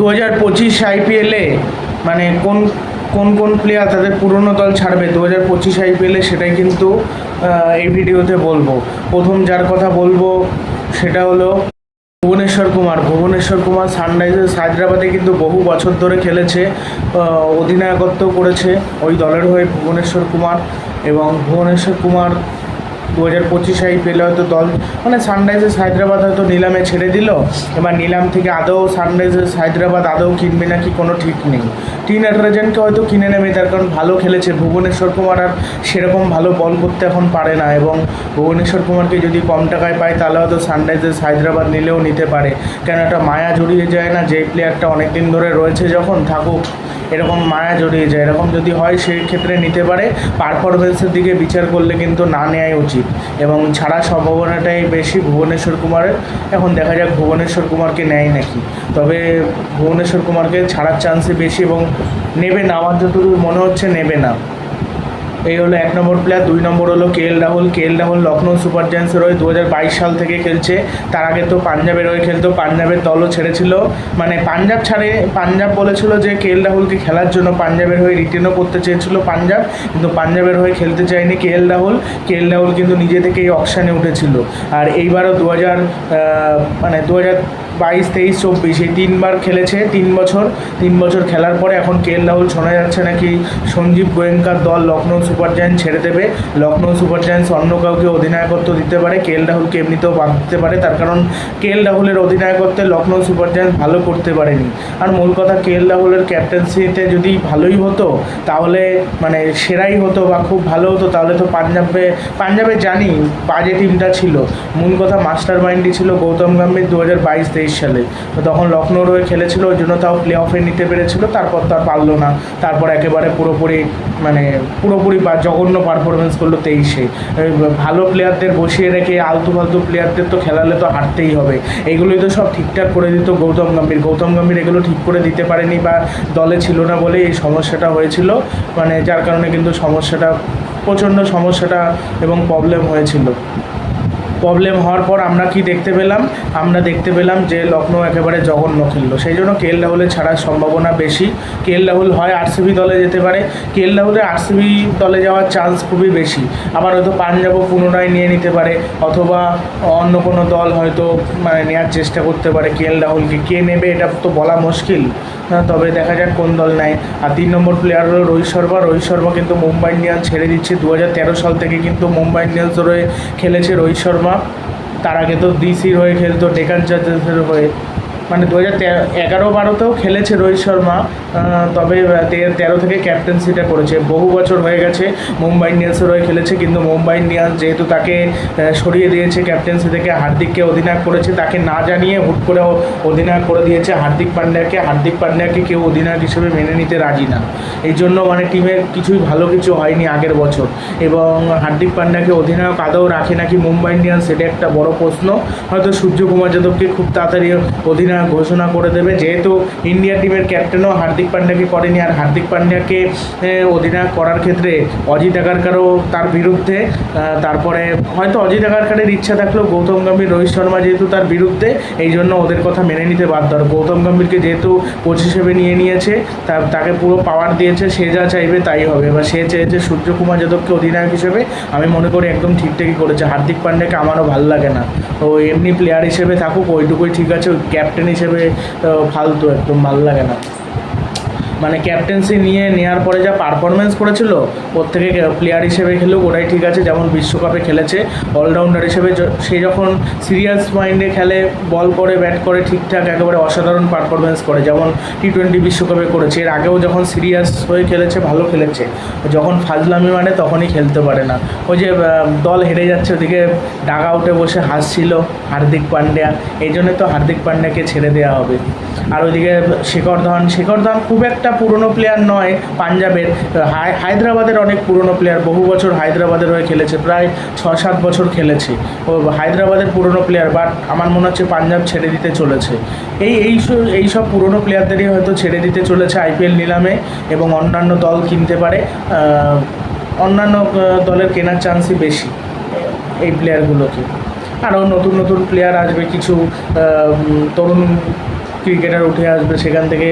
দু হাজার পঁচিশ আইপিএলে মানে কোন কোন কোন প্লেয়ার তাদের পুরনো দল ছাড়বে দু হাজার পঁচিশ আইপিএলে সেটাই কিন্তু এই ভিডিওতে বলব। প্রথম যার কথা বলব সেটা হলো ভুবনেশ্বর কুমার। ভুবনেশ্বর কুমার সানরাইজার্স হায়দ্রাবাদে কিন্তু বহু বছর ধরে খেলেছে অধিনায়কত্ব করেছে ওই দলের হয়ে ভুবনেশ্বর কুমার এবং ভুবনেশ্বর কুমার দু হাজার পঁচিশ আইপিএলে হয়তো দল মানে সানরাইজার্স হায়দ্রাবাদ হয়তো নিলামে ছেড়ে দিল। এবার নিলাম থেকে আদৌ সানরাইজার্স হায়দ্রাবাদ আদৌ কিনবে নাকি কোনো ঠিক নেই। টি নাটরাজনকে হয়তো কিনে নেবে, তার কারণ ভালো খেলেছে। ভুবনেশ্বর কুমার আর সেরকম ভালো বল করতে এখন পারে না এবং ভুবনেশ্বর কুমারকে যদি কম টাকায় পায়, তাহলে হয়তো সানরাইজার্স হায়দ্রাবাদ নিলেও নিতে পারে। কেন একটা মায়া জড়িয়ে যায় না যে প্লেয়ারটা অনেক দিন ধরে রয়েছে যখন, থাকুক। এরকম মায়া জড়িয়ে যায়। এরকম যদি হয় সেই ক্ষেত্রে নিতে পারে। পারফরমেন্সের দিকে বিচার করলে কিন্তু না নেওয়াই উচিত। এবং ছাড়া সম্ভাবনাটাই বেশি ভুবনেশ্বর কুমারের। এখন দেখা যাক ভুবনেশ্বর কুমারকে নেয় নাকি। তবে ভুবনেশ্বর কুমারকে ছাড়ার চান্সই বেশি এবং নেবে না। আমার যতদূর মনে হচ্ছে নেবে না। এই হলো এক নম্বর প্লেয়ার দুই নম্বর হলো K L Rahul K L Rahul Lucknow super জায়ান্টসের হয়ে দু হাজার বাইশ সাল থেকে খেলছে। তার আগে তো পাঞ্জাবের হয়ে খেলতো, পাঞ্জাবের দলও ছেড়েছিল। মানে পাঞ্জাব ছাড়ে, পাঞ্জাব বলেছিল যে কে এল রাহুলকে খেলার জন্য পাঞ্জাবের হয়ে রিটেনও করতে চেয়েছিল পাঞ্জাব। কিন্তু পাঞ্জাবের হয়ে খেলতে চায়নি কে L Rahul K L Rahul কিন্তু নিজে থেকেই অকশানে উঠেছিল। আর এইবারও দু হাজার মানে দু হাজার বাইশ, তেইশ, চব্বিশ, এই তিনবার খেলেছে, তিন বছর তিন বছর খেলার পরে এখন কে এল রাহুল শোনা যাচ্ছে নাকি সঞ্জীব গোয়েঙ্কার দল লখনৌ সুপার জায়ান্ট ছেড়ে দেবে। লখনৌ সুপার জায়ান্টস অন্য কাউকে অধিনায়কত্ব দিতে পারে, কে এল রাহুলকে এমনিতেও বাদ দিতে পারে, তার কারণ কে এল রাহুলের অধিনায়কত্বে লখনৌ সুপার জায়ান্টস ভালো করতে পারেনি। আর মূল কথা, কে এল রাহুলের ক্যাপ্টেন্সিতে যদি ভালোই হতো, তাহলে মানে সেরাই হতো বা খুব ভালো হতো, তাহলে তো পাঞ্জাবে পাঞ্জাবে জানি বাজে টিমটা ছিল। মূল কথা মাস্টার মাইন্ডই ছিল গৌতম গাম্ভীর দু হাজার বাইশ, তেইশ সালে। তো তখন লখনৌর হয়ে খেলেছিল, ওই জন্য তাও প্লে অফে নিতে পেরেছিল, তারপর তো আর পারল না। তারপর একেবারে পুরোপুরি মানে পুরোপুরি বা জঘন্য পারফরমেন্স করল তেইশে। ভালো প্লেয়ারদের বসিয়ে রেখে আলতু ফালতু প্লেয়ারদের তো খেলালে তো হারতেই হবে। এগুলোই তো সব ঠিকঠাক করে দিত গৌতম গম্ভীর। গৌতম গম্ভীর এগুলো ঠিক করে দিতে পারেনি বা দলে ছিল না বলে এই সমস্যাটা হয়েছিল। মানে যার কারণে কিন্তু সমস্যাটা, প্রচণ্ড সমস্যাটা এবং প্রবলেম হয়েছিল। প্রবলেম হওয়ার পর আমরা কি দেখতে পেলাম? আমরা দেখতে পেলাম যে লখনৌ একেবারে জঘন্য খেললো। সেই জন্য কে এল রাহুলের ছাড়ার সম্ভাবনা বেশি। কে এল রাহুল হয় আরসিবি দলে যেতে পারে। কে এল রাহুলের আরসিবি দলে যাওয়ার চান্স খুবই বেশি। আবার হয়তো পাঞ্জাবও পুনরায় নিয়ে নিতে পারে। অথবা অন্য কোনো দল হয়তো মানে নেওয়ার চেষ্টা করতে পারে কে এল রাহুলকে কে নেবে এটা তো বলা মুশকিল। হ্যাঁ, তবে দেখা যাক কোন দল নেয়। আর তিন নম্বর প্লেয়ার হলো রোহিত শর্মা। রোহিত শর্মা কিন্তু মুম্বাই ইন্ডিয়ান্স ছেড়ে দিচ্ছে। দু হাজার তেরো সাল থেকে কিন্তু মুম্বাই ইন্ডিয়ান্স হয়ে খেলেছে রোহিত শর্মা। তার আগে তো ডিসির হয়ে খেলতো ডেকান চার্জার্সের হয়ে। মানে দু হাজার তেরো এগারো বারোতেও খেলেছে রোহিত শর্মা তবে তেরো থেকে ক্যাপ্টেন্সিটা করেছে। বহু বছর হয়ে গেছে মুম্বাই ইন্ডিয়ান্সের হয়ে খেলেছে, কিন্তু মুম্বাই ইন্ডিয়ান্স যেহেতু তাকে সরিয়ে দিয়েছে ক্যাপ্টেন্সি থেকে, হার্দিককে অধিনায়ক করেছে, তাকে না জানিয়ে হুট করে অধিনায়ক করে দিয়েছে হার্দিক পান্ডিয়াকে। হার্দিক পান্ডিয়াকে কেউ অধিনায়ক হিসেবে মেনে নিতে রাজি না। এই জন্য মানে টিমের কিছুই ভালো কিছু হয়নি আগের বছর। এবং হার্দিক পান্ডিয়াকে অধিনায়ক আদৌ রাখে নাকি মুম্বাই ইন্ডিয়ান্স, সেটা একটা বড় প্রশ্ন। হয়তো সূর্যকুমার যাদবকে খুব তাড়াতাড়ি অধিনায়ক ঘোষণা করে দেবে। যেহেতু ইন্ডিয়া টিমের ক্যাপ্টেনও হার্দিক পান্ডিয়াকে করেনি, আর হার্দিক পান্ডিয়াকে অধিনায়ক করার ক্ষেত্রে অজিত আগারকারও তার বিরুদ্ধে তারপরে হয়তো অজিত আগারকারের ইচ্ছা থাকলেও গৌতম গম্ভীর, রোহিত শর্মা যেহেতু তার বিরুদ্ধে, এই জন্য ওদের কথা মেনে নিতে বাধ্য। আর গৌতম গম্ভীরকে যেহেতু কোচ হিসেবে নিয়ে নিয়েছে তাকে পুরো পাওয়ার দিয়েছে, সে যা চাইবে তাই হবে। এবার সে চেয়েছে সূর্যকুমার যাদবকে অধিনায়ক হিসেবে, আমি মনে করি একদম ঠিকঠাকই করেছে। হার্দিক পান্ডেকে আমারও ভালো লাগে না। তো এমনি প্লেয়ার হিসেবে থাকুক, ওইটুকুই ঠিক আছে ক্যাপ্টেন হিসেবে ফালতু একদম ভালো লাগে না। মানে ক্যাপ্টেন্সি নিয়ে নেওয়ার পরে যা পারফরমেন্স করেছিল থেকে প্লেয়ার হিসেবে খেলেও ওটাই ঠিক আছে। যেমন বিশ্বকাপে খেলেছে অলরাউন্ডার হিসেবে সে যখন সিরিয়াস মাইন্ডে খেলে বল করে ব্যাট করে, ঠিকঠাক একেবারে অসাধারণ পারফরমেন্স করে। যেমন টি টোয়েন্টি বিশ্বকাপে করেছে, এর আগেও যখন সিরিয়াস হয়ে খেলেছে, ভালো খেলেছে। যখন ফাজলামি মানে তখনই খেলতে পারে না। ওই যে দল হেরে যাচ্ছে, ওদিকে ডাগ আউটে বসে হাসছিল হার্দিক পান্ডিয়া। এই জন্যই তো হার্দিক পান্ডিয়াকে ছেড়ে দেওয়া হবে। আর ওইদিকে শেখর ধাওয়ান শেখর ধাওয়ান খুব একটা পুরনো প্লেয়ার নয়, পাঞ্জাবের। হায়দ্রাবাদের অনেক পুরনো প্লেয়ার বহু বছর হায়দ্রাবাদের হয়ে খেলেছে, প্রায় ছ সাত বছর খেলেছে। ও হায়দ্রাবাদের পুরনো প্লেয়ার বাট আমার মনে হচ্ছে পাঞ্জাব ছেড়ে দিতে চলেছে। এই এই এই সব পুরনো প্লেয়ারদেরই হয়তো ছেড়ে দিতে চলেছে আইপিএল নিলামে এবং অন্যান্য দল কিনতে পারে। অন্যান্য দলের কেনার চান্সই বেশি এই প্লেয়ারগুলোকে আরও নতুন নতুন প্লেয়ার আসবে, কিছু তরুণ ক্রিকেটার উঠে আসবে, সেখান থেকে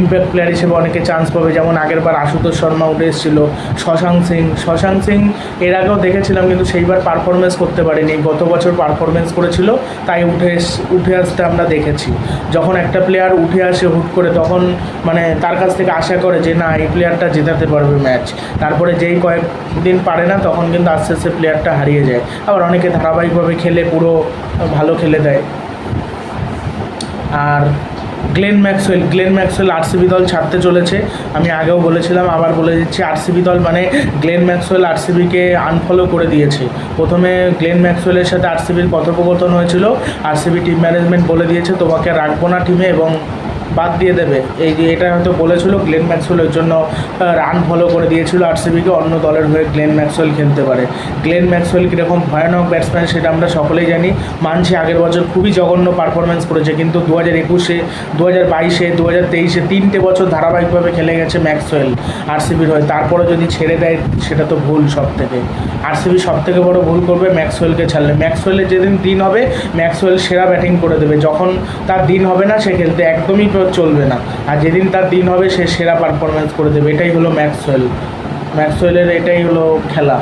ইম্প্যাক্ট প্লেয়ার হিসেবে অনেকে চান্স পাবে। যেমন আগের বার আশুতোষ শর্মা উঠে এসেছিল, শশাঙ্ক সিং। শশাঙ্ক সিং এর আগেও দেখেছিলাম, কিন্তু সেইবার পারফরমেন্স করতে পারেনি। গত বছর পারফরমেন্স করেছিল, তাই উঠে উঠে আসতে আমরা দেখেছি। যখন একটা প্লেয়ার উঠে আসে হুট করে, তখন মানে তার কাছ থেকে আশা করে যে, না, এই প্লেয়ারটা জেতাতে পারবে ম্যাচ তারপরে যেই কয়েকদিন পারে না, তখন কিন্তু আস্তে আস্তে প্লেয়ারটা হারিয়ে যায়। আবার অনেকে ধারাবাহিকভাবে খেলে, পুরো ভালো খেলে দেয়। আর Glenn Maxwell Glenn Maxwell RCB দল ছাড়তে চলেছে। আমি আগেও বলেছিলাম, আবার বলে দিচ্ছি আরসিবি দল মানে গ্লেন ম্যাক্সওয়েল আরসিবিকে আনফলো করে দিয়েছে। প্রথমে গ্লেন ম্যাক্সওয়েলের সাথে আরসিবির কথোপকথন হয়েছিল। আরসিবি টিম ম্যানেজমেন্ট বলে দিয়েছে, তোমাকে রাখব না টিমে এবং বাদ দিয়ে দেবে। এই যে এটা হয়তো বলেছিল গ্লেন ম্যাক্সওয়েলের জন্য রান ফলো করে দিয়েছিল আরসিবিকে অন্য দলের হয়ে গ্লেন ম্যাক্সওয়েল খেলতে পারে। গ্লেন ম্যাক্সওয়েল কীরকম ভয়ানক ব্যাটসম্যান সেটা আমরা সকলেই জানি। মানছি আগের বছর খুবই জঘন্য পারফরমেন্স করেছে, কিন্তু দু হাজার একুশে দু হাজার বাইশে দু হাজার তেইশে তিনটে বছর ধারাবাহিকভাবে খেলে গেছে ম্যাক্সওয়েল আরসিবির হয়ে। তারপরে যদি ছেড়ে দেয়, সেটা তো ভুল সব থেকে আরসিবি সব থেকে বড় ভুল করবে ম্যাক্সওয়েলকে ছাড়লে। ম্যাক্সওয়েলের যেদিন দিন হবে, ম্যাক্সওয়েল সেরা ব্যাটিং করে দেবে। যখন তার দিন হবে না, সে খেলতে একদমই চলবে না। আর যেদিন তার দিন হবে, সে সেরা পারফরমেন্স করে দেবে। এটাই হলো ম্যাক্সওয়েল। ম্যাক্সওয়েলের এটাই হলো খেলা।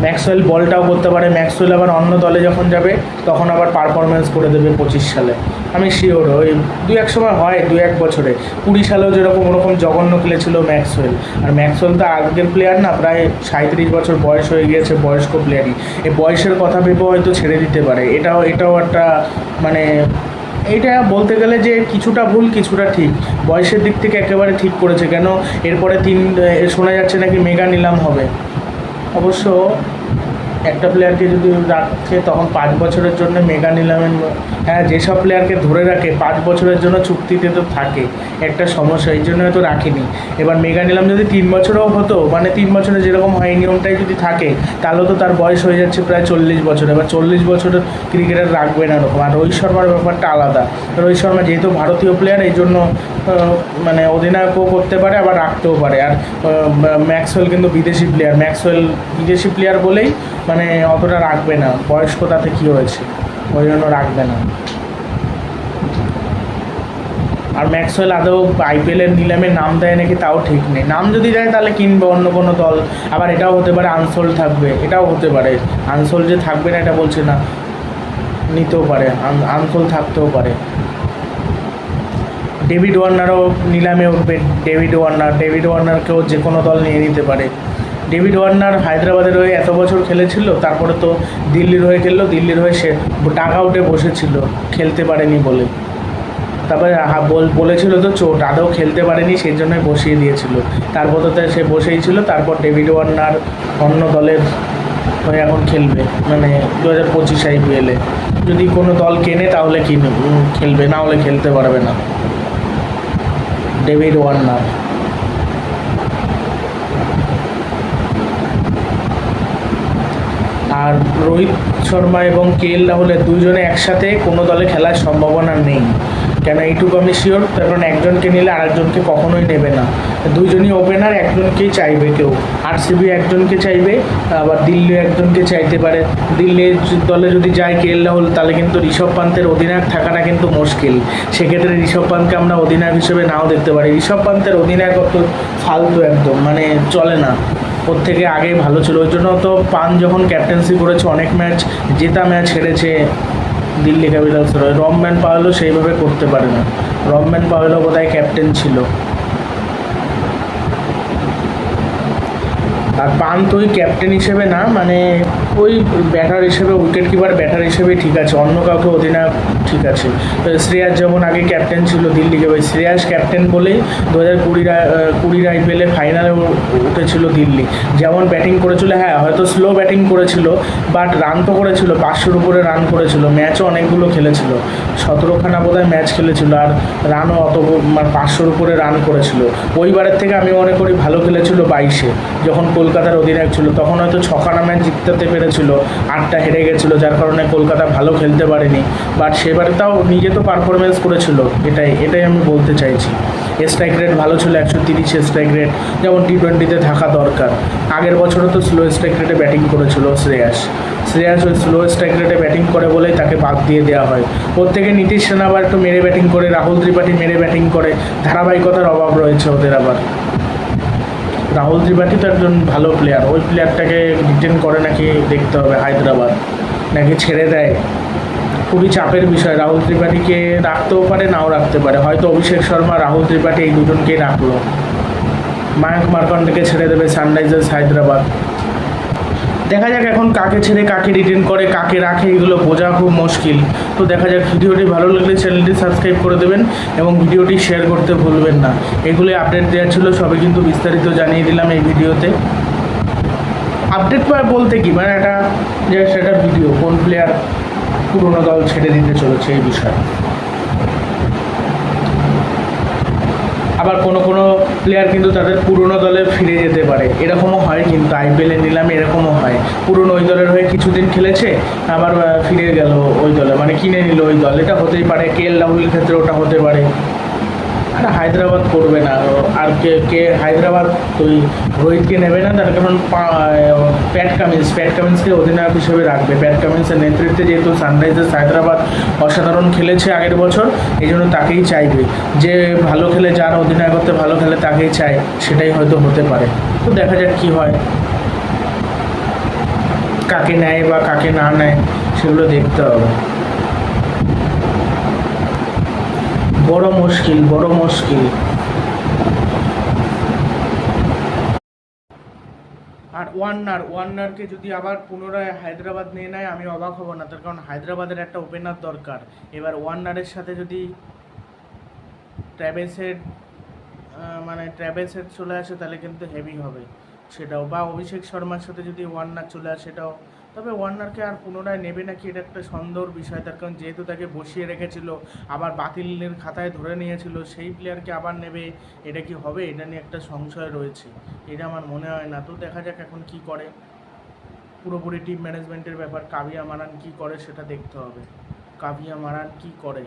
ম্যাক্সওয়েল বলটাও করতে পারে। ম্যাক্সওয়েল আবার অন্য দলে যখন যাবে, তখন আবার পারফরমেন্স করে দেবে পঁচিশ সালে। আমি শিওর ওই দু এক সময় হয় দু এক বছরে। কুড়ি সালেও যেরকম ওরকম জঘন্য খেলেছিল ম্যাক্সওয়েল। আর ম্যাক্সওয়েল তো আগের প্লেয়ার না, প্রায় সাঁত্রিশ বছর বয়স হয়ে গিয়েছে বয়স্ক প্লেয়ারই এই বয়সের কথা ভেবে হয়তো ছেড়ে দিতে পারে। এটাও এটাও একটা মানে এইটা বলতে গেলে যে কিছুটা ভুল, কিছুটা ঠিক। বয়সের দিক থেকে একেবারে ঠিক করেছে। কেন? এরপরে তিন শোনা যাচ্ছে নাকি মেগা নিলাম হবে। অবশ্য একটা প্লেয়ারকে যদি রাখে, তখন পাঁচ বছরের জন্য মেগা নিলামের হ্যাঁ যেসব প্লেয়ারকে ধরে রাখে, পাঁচ বছরের জন্য চুক্তিতে তো থাকে, একটা সমস্যা, এই জন্য হয়তো রাখিনি। এবার মেগা নিলাম যদি তিন বছরও হতো মানে তিন বছরে যেরকম হয় নিয়মটাই যদি থাকে, তাহলে তো তার বয়স হয়ে যাচ্ছে প্রায় চল্লিশ বছর। এবার চল্লিশ বছরের ক্রিকেটার রাখবে না এরকম। আর রোহিত শর্মার ব্যাপারটা আলাদা। রোহিত শর্মা যেহেতু ভারতীয় প্লেয়ার এই জন্য মানে অধিনায়কও করতে পারে, আবার রাখতেও পারে। আর ম্যাক্সওয়েল কিন্তু বিদেশি প্লেয়ার ম্যাক্সওয়েল বিদেশি প্লেয়ার বলেই মানে অতটা রাখবে না। বয়স্ক তাতে কী হয়েছে? ওই জন্য রাখবে না। আর ম্যাক্সওয়েল আদৌ আইপিএলের নিলামে নাম দেয় নাকি তাও ঠিক নেই। নাম যদি দেয় তাহলে কিনবে অন্য কোনো দল। আবার এটাও হতে পারে আনসোল থাকবে। এটাও হতে পারে। আনসোল যে থাকবে না, এটা বলছে না। নিতেও পারে। আনসোল থাকতেও পারে। ডেভিড ওয়ার্নারও নিলামে উঠবে। ডেভিড ওয়ার্নার ডেভিড ওয়ার্নারকেও যে কোনো দল নিয়ে নিতে পারে। ডেভিড ওয়ার্নার হায়দ্রাবাদের হয়ে এত বছর খেলেছিল, তারপরে তো দিল্লির হয়ে খেললো, দিল্লির হয়ে সে ডাক আউটে বসেছিল, খেলতে পারেনি বলে। তারপরে বলেছিল তো চোট, আদৌ খেলতে পারেনি সেই জন্যই বসিয়ে দিয়েছিল। তারপর তো সে বসেই ছিল, তারপর ডেভিড ওয়ার্নার অন্য দলের হয়ে এখন খেলবে মানে দু হাজার পঁচিশ আইপিএলে যদি কোনো দল কেনে, তাহলে কিনে খেলবে, না হলে খেলতে পারবে না। David Warner. আর রোহিত শর্মা এবং কে এল রাহুলের দুজনে একসাথে কোনো দলে খেলার সম্ভাবনা নেই। কেন এইটুকু আমি শিওর কারণ একজনকে নিলে আরেকজনকে কখনোই নেবে না। দুইজনই ওপেনার একজনকেই চাইবে কেউ। আরসিবি একজনকে চাইবে, আবার দিল্লি একজনকে চাইতে পারে। দিল্লির দলে যদি যায় কে এল রাহুল, তাহলে কিন্তু ঋষভ পান্তের অধিনায়ক থাকাটা কিন্তু মুশকিল। সেক্ষেত্রে ঋষভ পান্তকে আমরা অধিনায়ক হিসেবে নাও দেখতে পারি। ঋষভ পান্তের অধিনায়কত্ব ফালতু একদম মানে চলে না। ওর থেকে আগে ভালো ছিল। ওই জন্য তো পান যখন ক্যাপ্টেন্সি করেছে, অনেক ম্যাচ জেতা ম্যাচ হেরেছে দিল্লি ক্যাপিটালসের হয়ে রমম্যান পাওয়েলও সেইভাবে করতে পারে না। রমম্যান পাওয়েলও বোধহয় ক্যাপ্টেন ছিল। আর পান ওই ক্যাপ্টেন হিসেবে না মানে ওই ব্যাটার হিসেবে উইকেট কিপার ব্যাটার হিসেবে ঠিক আছে। অন্য কাউকে অধিনায়ক ঠিক আছে। শ্রেয়াস যেমন আগে ক্যাপ্টেন ছিল দিল্লিকে, ওই শ্রেয়াস ক্যাপ্টেন বলেই দু হাজার কুড়ির কুড়ির আইপিএলে ফাইনালে উঠেছিল দিল্লি। যেমন ব্যাটিং করেছিল হ্যাঁ হয়তো স্লো ব্যাটিং করেছিল বাট রান তো করেছিল, পাঁচশোর উপরে রান করেছিল ম্যাচও অনেকগুলো খেলেছিল। সতেরোখানা বোধহয় ম্যাচ খেলেছিল, আর রানও অত মানে পাঁচশোর উপরে রান করেছিল। ওইবারের থেকে আমি মনে করি ভালো খেলেছিল বাইশে, যখন কলকাতার অধিনায়ক ছিল, তখন হয়তো ছখানা ম্যাচ জিততে পেরে খেলেছিল, আটটা হেরে গেছিল, যার কারণে কলকাতা ভালো খেলতে পারেনি। বাট সেবারে তাও নিজে তো পারফরমেন্স করেছিল, এটাই এটাই আমি বলতে চাইছি। স্ট্রাইক রেট ভালো ছিল, একশো তিরিশ স্ট্রাইক রেট যেমন টি টোয়েন্টিতে থাকা দরকার। আগের বছরও তো স্লো স্ট্রাইক রেটে ব্যাটিং করেছিল শ্রেয়াস। শ্রেয়াস ওই স্লো স্ট্রাইক রেটে ব্যাটিং করে বলেই তাকে বাদ দিয়ে দেওয়া হয়। প্রত্যেকে নীতিশ সেনা আবার একটু মেরে ব্যাটিং করে, রাহুল ত্রিপাঠী মেরে ব্যাটিং করে, ধারাবাহিকতার অভাব রয়েছে ওদের আবার। রাহুল ত্রিপাঠী তো একজন ভালো প্লেয়ার ওই প্লেয়ারটাকে রিটেন করে নাকি দেখতে হবে হায়দ্রাবাদ। নাকি ছেড়ে দেয়? খুবই চাপের বিষয়। রাহুল ত্রিপাঠীকে রাখতেও পারে, নাও রাখতে পারে। হয়তো অভিষেক শর্মা, রাহুল ত্রিপাঠী এই দুজনকেই রাখল। মায়াঙ্ক মার্কন্ডকে ছেড়ে দেবে সানরাইজার্স হায়দ্রাবাদ। দেখা যাক এখন কাকে ছেড়ে কাকে রিটেন করে, কাকে রাখে, এগুলো বোঝা খুব মুশকিল। তো দেখা যাক, ভিডিওটি ভালো লাগলে চ্যানেলটি সাবস্ক্রাইব করে দেবেন এবং ভিডিওটি শেয়ার করতে ভুলবেন না। এগুলি আপডেট দেওয়া ছিল, সবই কিন্তু বিস্তারিত জানিয়ে দিলাম এই ভিডিওতে। আপডেট বলতে কি? মানে একটা যে সেটা ভিডিও কোন প্লেয়ার পুরোনো দল ছেড়ে দিতে চলেছে এই বিষয়ে। আবার কোনো কোনো প্লেয়ার কিন্তু তাদের পুরনো দলে ফিরে যেতে পারে। এরকমও হয় কিন্তু আইপিএলে নিলামে এরকমও হয়। পুরনো ওই দলের হয়ে কিছুদিন খেলেছে, আবার ফিরে গেল ওই দলে মানে কিনে নিল ওই দল। এটা হতেই পারে কে এল রাহুলের ক্ষেত্রে ওটা হতে পারে। আর হায়দ্রাবাদ করবে না। আর কে কে হায়দ্রাবাদ ওই রোহিতকে নেবে না, তার কারণ প্যাট কামিন্স প্যাট কামিন্সকে অধিনায়ক হিসেবে রাখবে। প্যাট কামিন্সের নেতৃত্বে যেহেতু সানরাইজার্স হায়দ্রাবাদ অসাধারণ খেলেছে আগের বছর, এই জন্য তাকেই চাইবে। যে ভালো খেলে, যার অধিনায়কত্বে ভালো খেলে তাকেই চায়, সেটাই হয়তো হতে পারে। তো দেখা যাক কী হয়। কাকে নেয় বা কাকে না নেয়, সেগুলো দেখতে হবে। বড় মুশকিল বড় মুশকিল। আর ওয়ার্নার ওয়ার্নারকে যদি আবার পুনরায় হায়দ্রাবাদ নিয়ে নেয়, আমি অবাক হব না, তার কারণ হায়দ্রাবাদের একটা ওপেনার দরকার। এবার ওয়ার্নারের সাথে যদি ট্র্যাভেলসের মানে ট্র্যাভেলসের চলে আসে, তাহলে কিন্তু হেভি হবে। সেটাও বা অভিষেক শর্মার সাথে যদি ওয়ার্নার চলে আসে সেটাও। তবে ওয়ার্নারকে আর পুনরায় নেবে নাকি এটা একটা সন্দেহর বিষয়। তার কারণ যেহেতু তাকে বসিয়ে রেখেছিল, আবার বাতিলের খাতায় ধরে নিয়েছিল, সেই প্লেয়ারকে আবার নেবে, এটা কি হবে? এটা নিয়ে একটা সংশয় রয়েছে। এটা আমার মনে হয় না। তো দেখা যাক এখন কি করে। পুরোপুরি টিম ম্যানেজমেন্টের ব্যাপার। কাভিয়া মারান কি করে সেটা দেখতে হবে। কাভিয়া মারান কি করে?